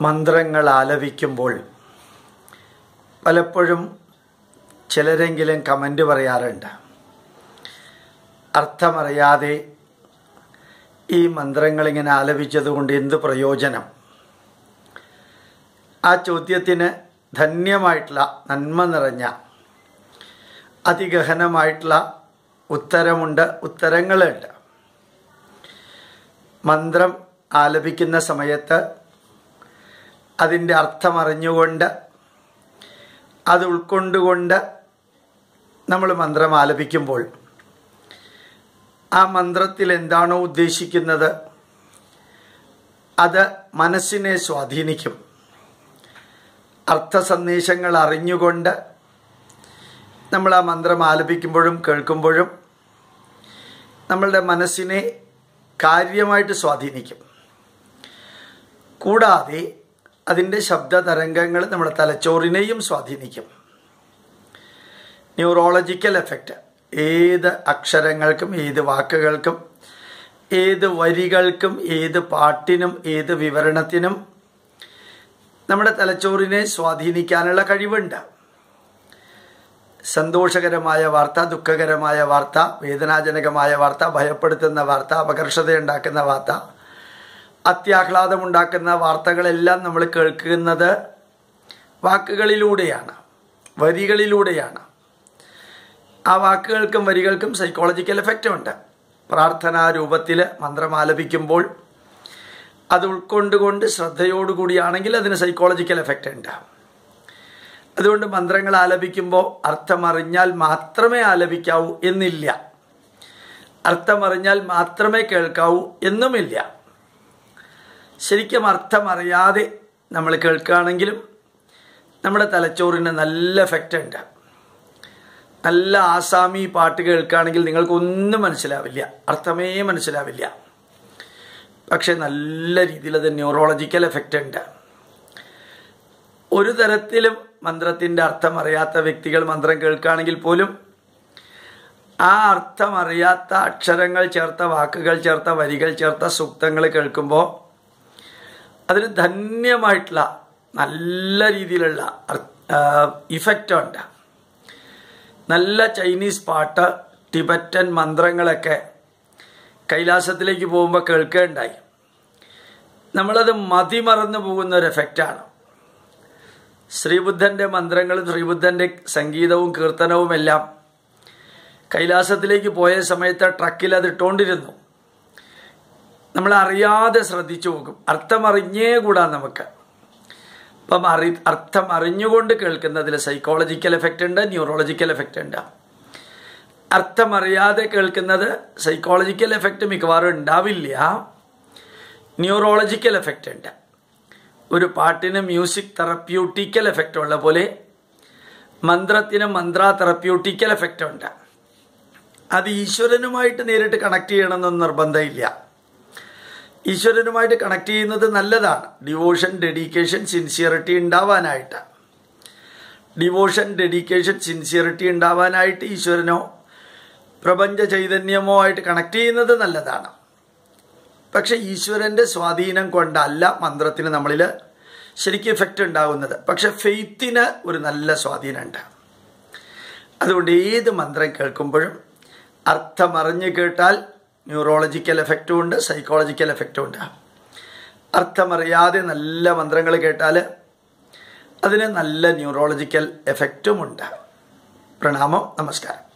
മന്ത്രങ്ങൾ ആലപിക്കുമ്പോൾ പലപ്പോഴും ചിലരെങ്കിലും കമന്റ് പറയാറുണ്ട്. അർത്ഥമറിയാതെ ഈ മന്ത്രങ്ങളിങ്ങനെ ആലപിച്ചതുകൊണ്ട് എന്ത് പ്രയോജനം? ആ ചോദ്യത്തിന് ധന്യമായിട്ടുള്ള നന്മ നിറഞ്ഞ അതിഗഹനമായിട്ടുള്ള ഉത്തരമുണ്ട് ഉത്തരങ്ങളുണ്ട്. മന്ത്രം ആലപിക്കുന്ന സമയത്ത് അതിന്റെ അർത്ഥം അറിഞ്ഞുകൊണ്ട് അത് ഉൾക്കൊണ്ടുകൊണ്ട് നമ്മൾ മന്ത്രം ആലപിക്കുമ്പോൾ ആ മന്ത്രത്തിൽ എന്താണോ ഉദ്ദേശിക്കുന്നത് അത് മനസ്സിനെ സ്വാധീനിക്കും. അർത്ഥ സന്ദേശങ്ങൾ അറിഞ്ഞുകൊണ്ട് നമ്മൾ ആ മന്ത്രം ആലപിക്കുമ്പോഴും കേൾക്കുമ്പോഴും നമ്മളുടെ മനസ്സിനെ കാര്യമായിട്ട് സ്വാധീനിക്കും. കൂടാതെ അതിന്റെ ശബ്ദ തരംഗങ്ങൾ നമ്മുടെ തലച്ചോറിനെയും സ്വാധീനിക്കും. ന്യൂറോളജിക്കൽ എഫക്റ്റ് ഏത് അക്ഷരങ്ങൾക്കും ഏത് വാക്കുകൾക്കും ഏത് വരികൾക്കും ഏത് പാട്ടിനും ഏത് വിവരണത്തിനും നമ്മുടെ തലച്ചോറിനെ സ്വാധീനിക്കാനുള്ള കഴിവുണ്ട്. സന്തോഷകരമായ വാർത്ത ദുഃഖകരമായ വാർത്ത വേദനാജനകമായ വാർത്ത ഭയപ്പെടുത്തുന്ന വാർത്ത അപകർഷതയുണ്ടാക്കുന്ന വാർത്ത അത്യാഹ്ലാദമുണ്ടാക്കുന്ന വാർത്തകളെല്ലാം നമ്മൾ കേൾക്കുന്നത് വാക്കുകളിലൂടെയാണ് വരികളിലൂടെയാണ്. ആ വാക്കുകൾക്കും വരികൾക്കും സൈക്കോളജിക്കൽ എഫക്റ്റ് ഉണ്ട്. പ്രാർത്ഥനാ രൂപത്തിൽ മന്ത്രം ആലപിക്കുമ്പോൾ അത് ഉൾക്കൊണ്ടുകൊണ്ട് ശ്രദ്ധയോടുകൂടിയാണെങ്കിൽ അതിന് സൈക്കോളജിക്കൽ എഫക്റ്റ് ഉണ്ട്. അതുകൊണ്ട് മന്ത്രങ്ങൾ ആലപിക്കുമ്പോൾ അർത്ഥമറിഞ്ഞാൽ മാത്രമേ ആലപിക്കാവൂ എന്നില്ല. അർത്ഥമറിഞ്ഞാൽ മാത്രമേ കേൾക്കാവൂ എന്നുമില്ല. ശരിക്കും അർത്ഥമറിയാതെ നമ്മൾ കേൾക്കുകയാണെങ്കിലും നമ്മുടെ തലച്ചോറിന് നല്ല എഫക്റ്റ് ഉണ്ട്. നല്ല ആസാമി പാട്ട് കേൾക്കുകയാണെങ്കിൽ നിങ്ങൾക്കൊന്നും മനസ്സിലാവില്ല. അർത്ഥമേ മനസ്സിലാവില്ല. പക്ഷെ നല്ല രീതിയിൽ അത് ന്യൂറോളജിക്കൽ എഫക്റ്റ് ഉണ്ട്. ഒരു തരത്തിലും മന്ത്രത്തിന്റെ അർത്ഥം അറിയാത്ത വ്യക്തികൾ മന്ത്രം കേൾക്കുകയാണെങ്കിൽ പോലും ആ അർത്ഥം അറിയാത്ത അക്ഷരങ്ങൾ ചേർത്ത വാക്കുകൾ ചേർത്ത വരികൾ ചേർത്ത സൂക്തങ്ങൾ കേൾക്കുമ്പോൾ അതിന് ധന്യമായിട്ടുള്ള നല്ല രീതിയിലുള്ള ഇഫക്റ്റ് ഉണ്ട്. നല്ല ചൈനീസ് പാട്ട് ടിബറ്റൻ മന്ത്രങ്ങളൊക്കെ കൈലാസത്തിലേക്ക് പോകുമ്പോൾ കേൾക്കുകയുണ്ടായി നമ്മളത് മതിമറന്നു പോകുന്ന ഒരു എഫക്റ്റാണ് ശ്രീബുദ്ധന്റെ മന്ത്രങ്ങളും ശ്രീബുദ്ധന്റെ സംഗീതവും കീർത്തനവും എല്ലാം കൈലാസത്തിലേക്ക് പോയ സമയത്ത് ട്രക്കിൽ അത് ഇട്ടുകൊണ്ടിരുന്നു നമ്മൾ അറിയാതെ ശ്രദ്ധിച്ചു പോകും. അർത്ഥമറിഞ്ഞേ കൂടാ നമുക്ക്. അപ്പം അറി അർത്ഥം അറിഞ്ഞുകൊണ്ട് കേൾക്കുന്നതിൽ സൈക്കോളജിക്കൽ എഫക്റ്റ് ഉണ്ട് ന്യൂറോളജിക്കൽ എഫക്റ്റ് ഉണ്ട്. അർത്ഥമറിയാതെ കേൾക്കുന്നത് സൈക്കോളജിക്കൽ എഫക്റ്റ് മിക്കവാറും ഉണ്ടാവില്ല. ന്യൂറോളജിക്കൽ എഫക്റ്റ് ഉണ്ട്. ഒരു പാട്ടിന് മ്യൂസിക് തെറപ്യൂട്ടിക്കൽ എഫക്റ്റ് ഉള്ള പോലെ മന്ത്രത്തിന് മന്ത്ര തെറപ്യൂട്ടിക്കൽ എഫക്റ്റ് ഉണ്ട്. അത് ഈശ്വരനുമായിട്ട് നേരിട്ട് കണക്ട് ചെയ്യണമെന്നൊന്നും നിർബന്ധമില്ല. ഈശ്വരനുമായിട്ട് കണക്ട് ചെയ്യുന്നത് നല്ലതാണ്. ഡിവോഷൻ ഡെഡിക്കേഷൻ സിൻസിയറിറ്റി ഉണ്ടാവാനായിട്ട്. ഡിവോഷൻ ഡെഡിക്കേഷൻ സിൻസിയറിറ്റി ഉണ്ടാവാനായിട്ട് ഈശ്വരനോ പ്രപഞ്ച ചൈതന്യമോ ആയിട്ട് കണക്ട് ചെയ്യുന്നത് നല്ലതാണ്. പക്ഷെ ഈശ്വരന്റെ സ്വാധീനം കൊണ്ടല്ല മന്ത്രത്തിന് നമ്മളിൽ ശരിക്കും എഫക്റ്റ് ഉണ്ടാകുന്നത്. പക്ഷെ ഫെയ്ത്തിന് ഒരു നല്ല സ്വാധീനമുണ്ട്. അതുകൊണ്ട് ഏത് മന്ത്രം കേൾക്കുമ്പോഴും അർത്ഥമറിഞ്ഞ് കേട്ടാൽ ന്യൂറോളജിക്കൽ എഫക്റ്റും ഉണ്ട് സൈക്കോളജിക്കൽ എഫക്റ്റും ഉണ്ട്. അർത്ഥമറിയാതെ നല്ല മന്ത്രങ്ങൾ കേട്ടാൽ അതിന് നല്ല ന്യൂറോളജിക്കൽ എഫക്റ്റും ഉണ്ട്. പ്രണാമം നമസ്കാരം.